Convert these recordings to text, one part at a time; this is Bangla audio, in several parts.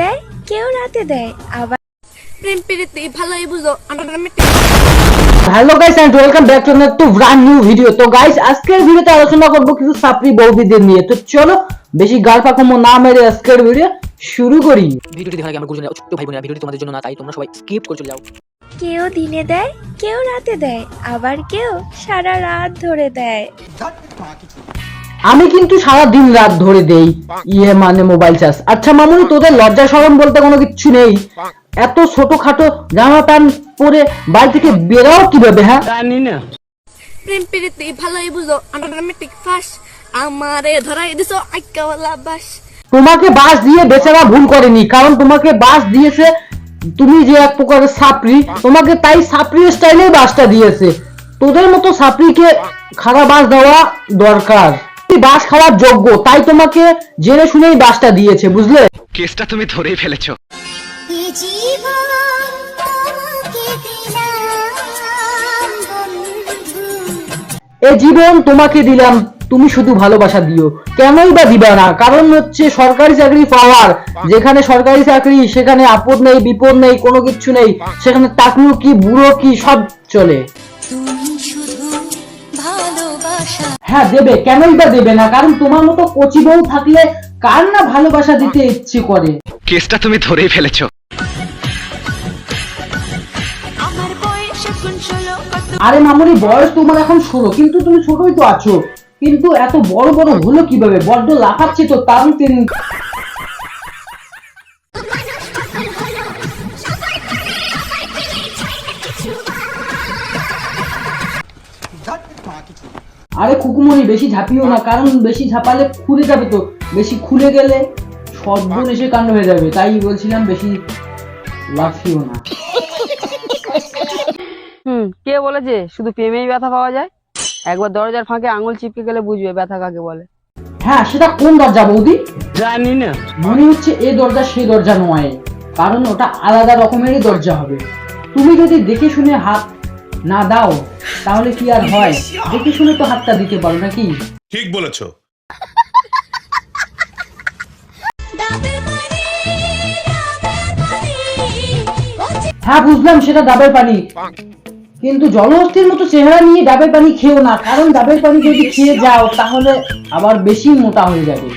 দেয় কেউ রাতে দেয় আবার প্রেম প্রীতি ভালোই বুঝো hello guys and welcome back to to brand new video তো গাইস আজকের ভিডিওতে আলোচনা করব কিছু সাপ্রি বৌদিদের নিয়ে। তো চলো বেশি গাল পাকামো না মেরে আজকের ভিডিও শুরু করি। ভিডিওটি দেখার আগে আমার গুরুজনেরা ও ছোট্ট ভাই বোনেরা ভিডিওটি তোমাদের জন্য না তাই তোমরা সবাই স্কিপ করে চলে যাও। কেউ দিনে দেয় কেউ রাতে দেয় আবার কেউ সারা রাত ধরে দেয়। আমি কিন্তু সারা দিন রাত ধরে দেই ইয়ে মানে মোবাইল চার্জ আচ্ছা মামুনি তোদের লজ্জা শরম বলতে কোনো কিচ্ছু নেই? এত ছোটখাটো জামা প্যান্ট পরে বাড়ি থেকে বেরাও কীভাবে হ্যাঁ? জানি না। প্রেম প্রীতি ভালোই বুঝো আন্ডারমিটি ফাঁস। আমারে ধরাই দিছো আইকাওয়ালা বাস। তোমাকে বাস দিয়ে বেচারা ভুল করেনি কারণ তোমাকে বাস দিয়েছে তুমি যে এক প্রকারের সাপড়ি তোমাকে তাই সাপড়ি স্টাইলে বাসটা দিয়েছে। তোদের মতো সাপড়িকে খারাপ বাস দেওয়া দরকার। বাস খাওয়ার যোগ্য তাই তোমাকে জেনে শুনেই বাসটা দিয়েছে বুঝলে? কেসটা তুমি ধরেই ফেলেছো। জীবন তোমাকে দিলাম এ জীবন তোমাকে দিলাম তুমি শুধু ভালোবাসা দিও। কেনই বা দিবা না? কারণ হচ্ছে সরকারি চাকরি পাওয়ার যেখানে সরকারি চাকরি সেখানে আপদ নেই বিপদ নেই কোনো কিছু নেই সেখানে টাকলু কি বুড়ো কি সব চলে। হ্যাঁ দেবে। কেনই বা দেবে না? কারণ তোমার মতো কচি বউ থাকলে কার না ভালোবাসা দিতে ইচ্ছে করে? কেসটা তুমি ধরেই ফেলেছো। আরে মামুনি বয়স তোমার এখন ষোলো কিন্তু তুমি ছোটই তো আছো। কিন্তু এত বড় বড় হলো কীভাবে? বড্ড লাফাচ্ছে তো তার টেন আরে খুকুমনি বেশি ঝাঁপিও না কারণ বেশি ঝাঁপালে খুলে যাবে তো। বেশি খুলে গেলে সর্বনেশে কাণ্ড হয়ে যাবে তাই বলছিলাম বেশি লাফিও না। হুম কে বলেছে? শুধু প্রেমেই ব্যথা পাওয়া যায়? একবার দরজার ফাঁকে আঙুল চিপকে গেলে বুঝবে ব্যথা কাকে বলে। হ্যাঁ সেটা কোন দরজা বৌদি? জানি না। মনে হচ্ছে এ দরজা সে দরজা নয় কারণ ওটা আলাদা রকমেরই দরজা হবে। তুমি যদি দেখে শুনে হাত না দাও তাহলে কি আর হয়? দেখে শুনে তো হাতটা দিতে পারো নাকি? ঠিক বলেছ। ডাবের পানি ডাবের পানি। ও হ্যাঁ বুঝলাম সেটা ডাবের পানি। কিন্তু জলহস্তির মতো চেহারা নিয়ে ডাবের পানি খেও না কারণ ডাবের পানি যদি খেয়ে যাও তাহলে আবার বেশি মোটা হয়ে যাবে।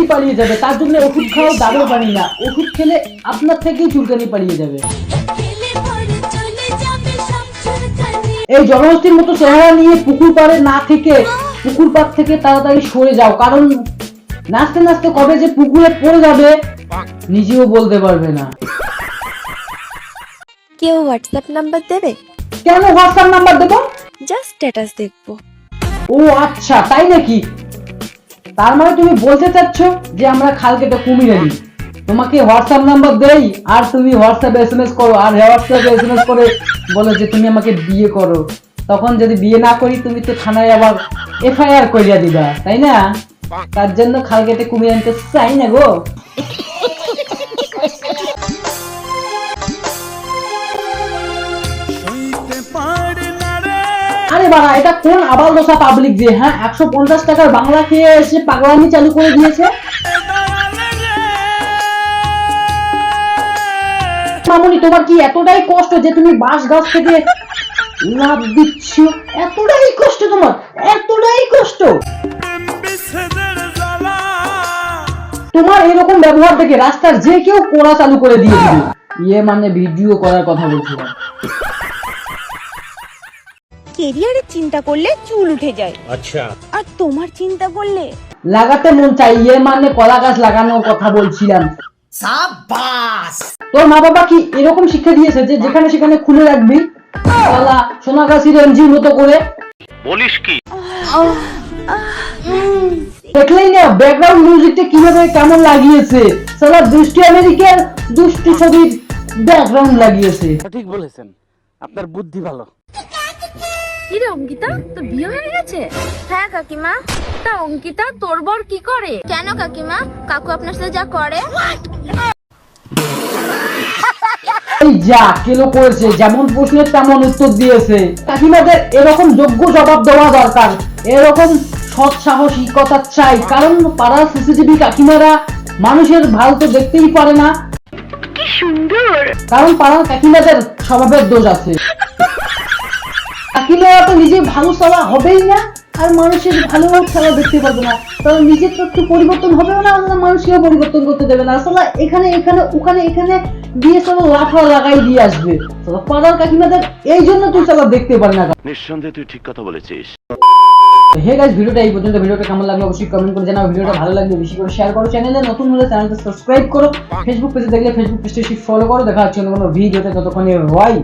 এমনিতেই পালিয়ে যাবে। তার জন্য ওষুধ খাও ডাবের পানি না ওষুধ খেলে আপনার থেকেই চুলকানি পালিয়ে যাবে। এই জনহস্তির মতো চেহারা নিয়ে পুকুর পাড়ে না থেকে পুকুর পাড় থেকে তাড়াতাড়ি সরে যাও। কারণ নাচতে নাচতে কবে যে পুকুরে পড়ে যাবে নিজেও বলতে পারবে না। কেউ হোয়াটসঅ্যাপ নাম্বার দেবে? কেন হোয়াটসঅ্যাপ নাম্বার দেবো? জাস্ট স্ট্যাটাস দেখব। ও আচ্ছা তাই নাকি? তার মানে তুমি বলতে চাচ্ছ যে আমরা খাল কেটে কুমিরে নিই। তোমাকে হোয়াটসঅ্যাপ নাম্বার দেই আর তুমি হোয়াটসঅ্যাপে এস এম এস করো আর হোয়াটসঅ্যাপে এস এম এস করে বলো যে তুমি আমাকে বিয়ে করো। তখন যদি বিয়ে না করি তুমি তো থানায় আবার এফআইআর করিয়া দিবা তাই না? তার জন্য খাল কেটে কুমিরে আনতে চাই না গো। আরে বাবা এটা কোন আবাল দশা পাবলিক যে হ্যাঁ? একশো পঞ্চাশ টাকার বাংলা খেয়ে এসে পাগলামি চালু করে দিয়েছে। মামুনি, তোমার কি এতটাই কষ্ট যে তুমি বাঁশ গাছ থেকে লাভ দিচ্ছ? এতটাই কষ্ট তোমার, এতটাই কষ্ট। তোমার এরকম ব্যবহার দেখে রাস্তার যে কেউ কোড়া চালু করে দিয়ে দিবে। ইয়ে মানে ভিডিও করার কথা বলছিলাম কেরিয়ারের চিন্তা করলে চুল উঠে যায়। আচ্ছা। আর তোমার চিন্তা করলে? লাগাতে মন চাই ইয়ে মানে কলা গাছ লাগানোর কথা বলছিলাম। তোর মা বাবা কি এরকম শিক্ষা দিয়েছে যে যেখানে সেখানে খুলে রাখবি? কলা সোনাগাছির এনজির মতো করে। বলিস কি? দেখলেই না ব্যাকগ্রাউন্ড মিউজিকটা কীভাবে কেমন লাগিয়েছে? সালা দুষ্টি আমেরিকার দুষ্টি ছবির ব্যাকগ্রাউন্ড লাগিয়েছে। ঠিক বলেছেন। আপনার বুদ্ধি ভালো। কিরে অঙ্কিতা? তোর বিয়ে হয়ে গেছে? হ্যাঁ কাকিমা। তা অঙ্কিতা তোর বর কি করে? কেন কাকিমা? কাকু আপনার সাথে যা করে। এই যা কেলো করেছে? যেমন প্রশ্নের তেমন উত্তর দিয়েছে। কাকিমাদের এরকম যোগ্য জবাব দেওয়া দরকার। এরকম সৎ সাহসিকতা চাই। কারণ পাড়ার সিসিটিভি কাকিমারা মানুষের ভালো তো দেখতেই পারে না। কারণ পাড়ার কাকিমাদের স্বভাবের দোষ আছে। কাকিমারা তো নিজে ভালো চলা হবেই না আর মানুষের ভালো খেলা দেখতে পারবে না। তাহলে নিজের তো একটু পরিবর্তন হবেও না মানুষকেও পরিবর্তন করতে দেবে না। আসলে এখানে এখানে ওখানে এখানে দিয়ে সব লাফা লাগাই দিয়ে আসবে। পাড়ার কাকিমাদের এই জন্য তুই চলো দেখতে পারে না। নিঃসন্দেহে তুই ঠিক কথা বলেছিস। হে গাইস ভিডিওটা এই পর্যন্ত। ভিডিওটা কেমন লাগল অবশ্যই কমেন্ট করে জানাও। ভিডিওটা ভালো লাগলে বেশি করে শেয়ার করো। চ্যানেলে নতুন হলে চ্যানেলটা সাবস্ক্রাইব করো। ফেসবুক পেজে দেখলে ফেসবুক পেজটা ফলো করো। দেখা হচ্ছে অন্য কোনো ভিডিওতে ততক্ষণে রাই